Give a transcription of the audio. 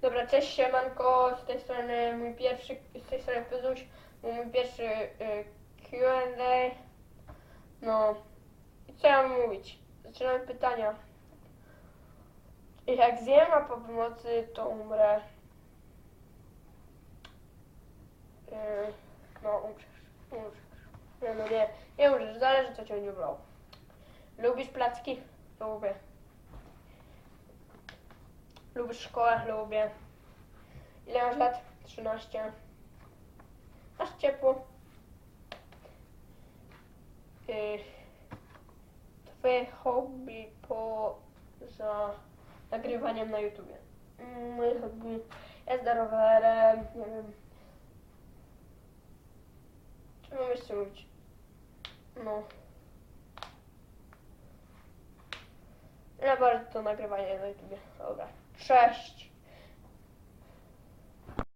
Dobra, cześć siemanko, z tej strony mój pierwszy, z tej strony Pyzuś, mój pierwszy y, Q&A. No, i co ja mam mówić? Zaczynamy pytania. Jak zjem, po pomocy to umrę. Y, no, umrzesz, umrzesz. Nie, no nie, nie umrzesz, zależy co cię nie brało. Lubisz placki? Lubię. Lubisz szkołę? Lubię. Ile masz lat? 13. Masz ciepło? Yy, twoje hobby poza nagrywaniem na YouTubie? Mm, Moje hobby jazda rowerem, nie wiem. Co mam jeszcze mówić? No. Ja bardzo to nagrywanie na YouTubie. Dobra. Cześć.